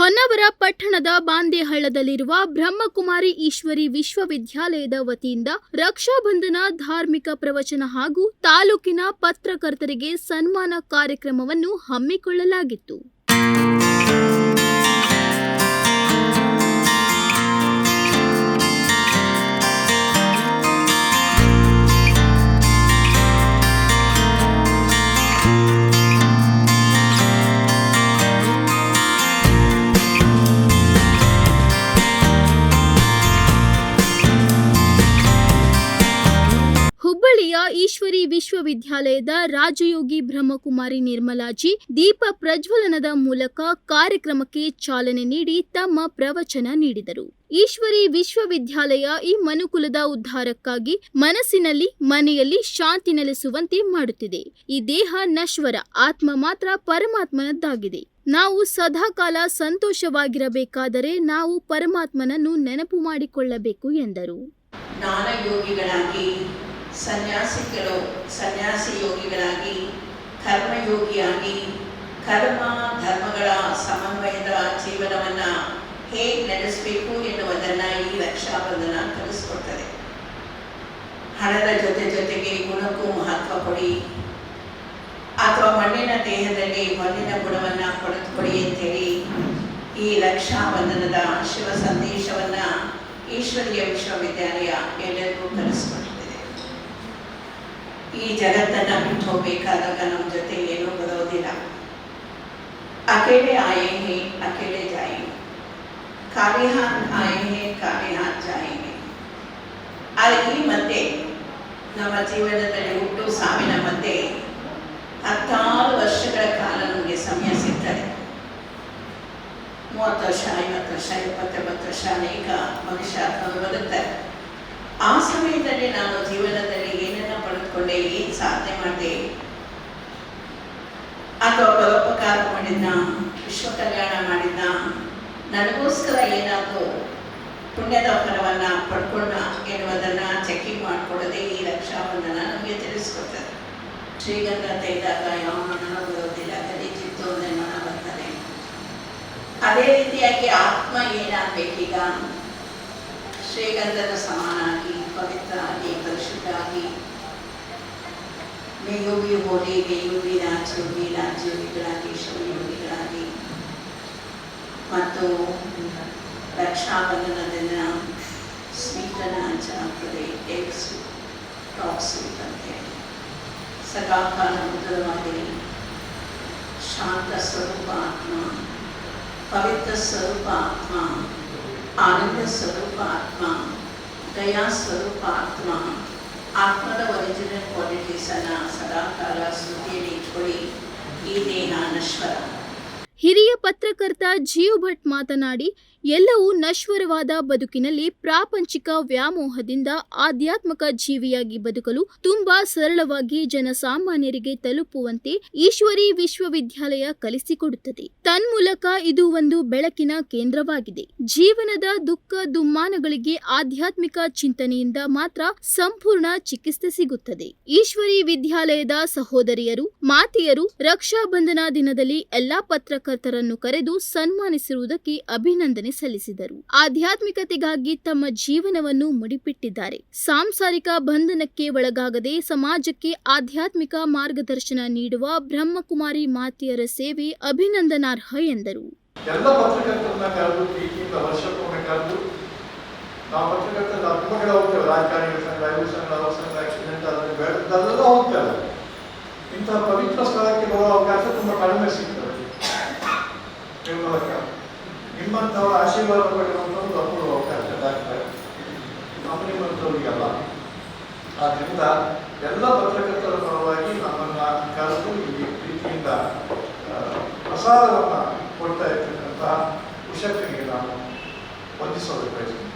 ಹೊನ್ನಾವರ ಪಟ್ಟಣದ ಬಾಂದೇಹಳ್ಳದಲ್ಲಿರುವ ಬ್ರಹ್ಮಕುಮಾರಿ ಈಶ್ವರಿ ವಿಶ್ವವಿದ್ಯಾಲಯದ ವತಿಯಿಂದ ರಕ್ಷಾಬಂಧನ ಧಾರ್ಮಿಕ ಪ್ರವಚನ ಹಾಗೂ ತಾಲೂಕಿನ ಪತ್ರಕರ್ತರಿಗೆ ಸನ್ಮಾನ ಕಾರ್ಯಕ್ರಮವನ್ನು ಹಮ್ಮಿಕೊಳ್ಳಲಾಗಿತ್ತು. ಈಶ್ವರಿ ವಿಶ್ವವಿದ್ಯಾಲಯದ ರಾಜಯೋಗಿ ಬ್ರಹ್ಮಕುಮಾರಿ ನಿರ್ಮಲಾಜಿ ದೀಪ ಪ್ರಜ್ವಲನದ ಮೂಲಕ ಕಾರ್ಯಕ್ರಮಕ್ಕೆ ಚಾಲನೆ ನೀಡಿ ತಮ್ಮ ಪ್ರವಚನ ನೀಡಿದರು. ಈಶ್ವರಿ ವಿಶ್ವವಿದ್ಯಾಲಯ ಈ ಮನುಕುಲದ ಉದ್ಧಾರಕ್ಕಾಗಿ ಮನಸ್ಸಿನಲ್ಲಿ, ಮನೆಯಲ್ಲಿ ಶಾಂತಿ ನೆಲೆಸುವಂತೆ ಮಾಡುತ್ತಿದೆ. ಈ ದೇಹ ನಶ್ವರ, ಆತ್ಮ ಮಾತ್ರ ಪರಮಾತ್ಮನದ್ದಾಗಿದೆ. ನಾವು ಸದಾಕಾಲ ಸಂತೋಷವಾಗಿರಬೇಕಾದರೆ ನಾವು ಪರಮಾತ್ಮನನ್ನು ನೆನಪು ಮಾಡಿಕೊಳ್ಳಬೇಕು ಎಂದರು. ಸನ್ಯಾಸಿಗಳು ಸನ್ಯಾಸಿ ಯೋಗಿಗಳಾಗಿ, ಕರ್ಮಯೋಗಿಯಾಗಿ, ಕರ್ಮ ಧರ್ಮಗಳ ಸಮನ್ವಯದ ಜೀವನವನ್ನ ಹೇಗೆ ನಡೆಸಬೇಕು ಎನ್ನುವುದನ್ನು ಈ ರಕ್ಷಾಬಂಧನ ಕಲಿಸ್ಕೊಡ್ತದೆ ಹಣದ ಜೊತೆ ಜೊತೆಗೆ ಗುಣಕ್ಕೂ ಮಹತ್ವ ಕೊಡಿ. ಅಥವಾ ಮಣ್ಣಿನ ದೇಹದಲ್ಲಿ ಮಣ್ಣಿನ ಗುಣವನ್ನ ಕೊಡಿ ಅಂತೇಳಿ ಈ ರಕ್ಷಾಬಂಧನದ ಶಿವ ಸಂದೇಶವನ್ನ ಈಶ್ವರೀಯ ವಿಶ್ವವಿದ್ಯಾಲಯ ಎಲ್ಲರಿಗೂ ಕಲಿಸ್ಕೊಟ್ಟಿದೆ ಈ ಜಗತ್ತನ್ನು ಬಿಟ್ಟು ಹೋಗ್ಬೇಕಾದಾಗ ನಮ್ಮ ಜೊತೆ ಏನೂ ಬರೋದಿಲ್ಲ. ಅಕೇಲೆ ಆಯೇ ಹೇ ಅಕೇಲೆ ಜಾಯೇ ಖಾಲಿ ಹಾತ್ ಆಯೇ ಹೇ ಆದರೆ ಈ ಮಧ್ಯೆ ನಮ್ಮ ಜೀವನದಲ್ಲಿ ಹುಟ್ಟು ಸಾವಿನ ಮಧ್ಯೆ ಹತ್ತಾರು ವರ್ಷಗಳ ಕಾಲ ನಮಗೆ ಸಮಯ ಸಿಗ್ತದೆ. ಮೂವತ್ತು ವರ್ಷ, ಐವತ್ತು ವರ್ಷ ಇಪ್ಪತ್ತೊಂಬತ್ತು ವರ್ಷ ಅನೇಕ ಮನುಷ್ಯ ಬದುಕ್ತಾರೆ. ಆ ಸಮಯದಲ್ಲಿ ನಾನು ಜೀವನದಲ್ಲಿ ಏನನ್ನ ಪಡೆದುಕೊಂಡೆ, ಏನ್ ಸಾಧನೆ ಮಾಡಿದೆ ಅಥವಾ ಪರೋಪಕಾರ ಮಾಡಿದ್ನ, ವಿಶ್ವ ಕಲ್ಯಾಣ ಮಾಡಿದ್ನ, ನನಗೋಸ್ಕರ ಏನಾದರೂ ಪುಣ್ಯದ ಫಲವನ್ನ ಪಡ್ಕೊಂಡ ಎನ್ನುವುದನ್ನ ಚೆಕಿಂಗ್ ಮಾಡಿಕೊಡದೆ ಈ ರಕ್ಷಾಬಂಧನ ನಮಗೆ ತಿಳಿಸ್ಕೊಡ್ತದೆ. ಶ್ರೀಗಂಧ ತೆಗೆದಾಗ ಯಾವ ಮನ ಬರೋದಿಲ್ಲ ಗಲೀಜಿತ್ತು ಅಂದರೆ ಮನ ಬರ್ತದೆ. ಅದೇ ರೀತಿಯಾಗಿ ಆತ್ಮ ಏನಾಗಬೇಕೀಗ? ಶ್ರೀಗಂಧದ ಸಮಾನಾಗಿ ಮೇಯೋಗಿ ಹೋಗಿ ಮೇಯೋಗಿ ರಾಜಯೋಗಿ ರಾಜಯೋಗಿಗಳಾಗಿ ಶಿವಯೋಗಿಗಳಾಗಿ ಮತ್ತು ರಕ್ಷಾಬಂಧನದ ದಿನ ಸ್ವೀಟನ ಹಂಚಲಾಗ್ತದೆ ಎಗ್ ಸ್ವೀಟ್ ಟಾಪ್ ಸ್ವೀಟ್ ಅಂತ ಹೇಳಿ ಸದಾಕಾಲ ಮುದ್ರವಾಗಿರಿ ಶಾಂತ ಸ್ವರೂಪ ಆತ್ಮ ಪವಿತ್ರ ಸ್ವರೂಪ ಆತ್ಮ ಆನಂದ ಸ್ವರೂಪ ಆತ್ಮ ದಯಾ ಸ್ವರೂಪ ಆತ್ಮ ಆತ್ಮದ ಒರಿಜಿನಲ್ ಕ್ವಾಲಿಟೀಸನ್ನು ಸದಾಕಾಲ ಸ್ಮೃತಿಯಲ್ಲಿ ಇಟ್ಕೊಳ್ಳಿ. ಈ ದೇಹ ನಶ್ವರ ಹಿರಿಯ ಪತ್ರಕರ್ತ ಜೀವ್ ಭಟ್ ಮಾತನಾಡಿ, ಎಲ್ಲವೂ ನಶ್ವರವಾದ ಬದುಕಿನಲ್ಲಿ ಪ್ರಾಪಂಚಿಕ ವ್ಯಾಮೋಹದಿಂದ ಆಧ್ಯಾತ್ಮಿಕ ಜೀವಿಯಾಗಿ ಬದುಕಲು ತುಂಬಾ ಸರಳವಾಗಿ ಜನಸಾಮಾನ್ಯರಿಗೆ ತಲುಪುವಂತೆ ಈಶ್ವರಿ ವಿಶ್ವವಿದ್ಯಾಲಯ ಕಲಿಸಿಕೊಡುತ್ತದೆ. ತನ್ಮೂಲಕ ಇದು ಒಂದು ಬೆಳಕಿನ ಕೇಂದ್ರವಾಗಿದೆ. ಜೀವನದ ದುಃಖ ದುಮ್ಮಾನಗಳಿಗೆ ಆಧ್ಯಾತ್ಮಿಕ ಚಿಂತನೆಯಿಂದ ಮಾತ್ರ ಸಂಪೂರ್ಣ ಚಿಕಿತ್ಸೆ ಸಿಗುತ್ತದೆ. ಈಶ್ವರಿ ವಿದ್ಯಾಲಯದ ಸಹೋದರಿಯರು, ಮಾತೆಯರು ರಕ್ಷಾಬಂಧನ ದಿನದಲ್ಲಿ ಎಲ್ಲಾ ಪತ್ರಕರ್ತರನ್ನು ಕರೆದು ಸನ್ಮಾನಿಸಿರುವುದಕ್ಕೆ ಅಭಿನಂದನೆ ಸಲ್ಲಿಸಿದರು. ಆಧ್ಯಾತ್ಮಿಕತೆಗಾಗಿ ತಮ್ಮ ಜೀವನವನ್ನು ಮುಡಿಪಿಟ್ಟಿದ್ದಾರೆ. ಸಾಂಸಾರಿಕ ಬಂಧನಕ್ಕೆ ಒಳಗಾಗದೆ ಸಮಾಜಕ್ಕೆ ಆಧ್ಯಾತ್ಮಿಕ ಮಾರ್ಗದರ್ಶನ ನೀಡುವ ಬ್ರಹ್ಮಕುಮಾರಿ ಮಾತೆಯರ ಸೇವೆ ಅಭಿನಂದನಾರ್ಹ ಎಂದರು. ಇಂತಹ ಪವಿತ್ರ ಸ್ಥಳಕ್ಕೆ ಬರುವ ಅವಕಾಶ ತುಂಬಾ ಕಡಿಮೆ ಸಿಗ್ತದೆ. ಬೆಂಗಳೂರಿಗೆ ನಿಮ್ಮಂಥವರ ಆಶೀರ್ವಾದ ಪಡೆಯುವಂಥದ್ದು ಅಪೂರ್ವ ಅವಕಾಶ ಡಾಕ್ಟರ್. ನಮ್ಮ ನಿಮ್ಮಂಥವರಿಗಲ್ಲ. ಆದ್ದರಿಂದ ಎಲ್ಲ ಪತ್ರಕರ್ತರ ಪರವಾಗಿ ನಮ್ಮನ್ನು ಕರೆದು ಈ ಪ್ರೀತಿಯಿಂದ ಆ, ಪ್ರಸಾದವನ್ನು ಕೊಡ್ತಾ ಇರ್ತಕ್ಕಂಥ ಉಷಕ್ರಿಗೆ ನಾನು ವಂದಿಸೋದಕ್ಕೆ ಬಯಸ್ತೀನಿ.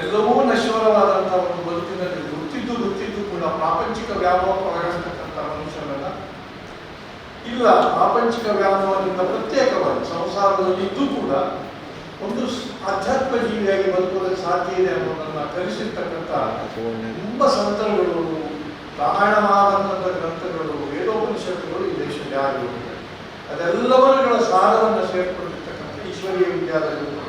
ಎಲ್ಲವೂ ನಶ್ವರವಾದಂತಹ ಒಂದು ಬದುಕಿನಲ್ಲಿ ಗೊತ್ತಿದ್ದು ಗೊತ್ತಿದ್ದು ಕೂಡ ಪ್ರಾಪಂಚಿಕ ಮನುಷ್ಯನನ್ನ ಇಲ್ಲ ಪ್ರಾಪಂಚಿಕ ವ್ಯಾಮೋಹದಿಂದ ಪ್ರತ್ಯೇಕವಾಗಿ ಸಂಸಾರದಲ್ಲಿ ಇದ್ದು ಕೂಡ ಒಂದು ಆಧ್ಯಾತ್ಮ ಜೀವಿಯಾಗಿ ಬದುಕೋದಕ್ಕೆ ಸಾಧ್ಯ ಇದೆ ಅನ್ನೋದನ್ನು ಕಲಿಸಿರ್ತಕ್ಕಂಥ ತುಂಬ ಸಂತರುಗಳು ರಾಮಾಯಣ ಗ್ರಂಥಗಳು, ವೇದೋಪನಿಷತ್ತುಗಳು ಈ ದೇಶದಲ್ಲಿ ಆಗಿರುತ್ತದೆ ಅದೆಲ್ಲವರುಗಳ ಸಾರವನ್ನು ಸೇರ್ಕೊಂಡಿರ್ತಕ್ಕಂಥ ಈಶ್ವರೀಯ ಪ್ರಮುಖರು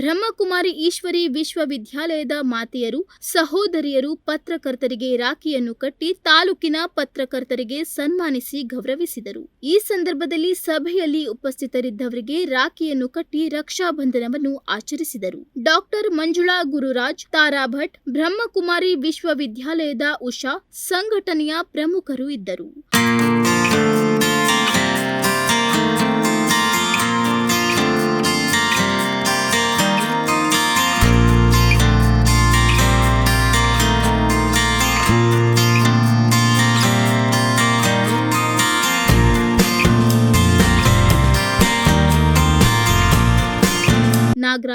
ಬ್ರಹ್ಮಕುಮಾರಿ ಈಶ್ವರಿ ವಿಶ್ವವಿದ್ಯಾಲಯದ ಮಾತೆಯರು, ಸಹೋದರಿಯರು ಪತ್ರಕರ್ತರಿಗೆ ರಾಖಿಯನ್ನು ಕಟ್ಟಿ ತಾಲೂಕಿನ ಪತ್ರಕರ್ತರಿಗೆ ಸನ್ಮಾನಿಸಿ ಗೌರವಿಸಿದರು. ಈ ಸಂದರ್ಭದಲ್ಲಿ ಸಭೆಯಲ್ಲಿ ಉಪಸ್ಥಿತರಿದ್ದವರಿಗೆ ರಾಖಿಯನ್ನು ಕಟ್ಟಿ ರಕ್ಷಾಬಂಧನವನ್ನು ಆಚರಿಸಿದರು. ಡಾಕ್ಟರ್ ಮಂಜುಳಾ ಗುರುರಾಜ್, ತಾರಾಭಟ್, ಬ್ರಹ್ಮಕುಮಾರಿ ವಿಶ್ವವಿದ್ಯಾಲಯದ ಉಷಾ ಸಂಘಟನೆಯ ಪ್ರಮುಖರು ಇದ್ದರು.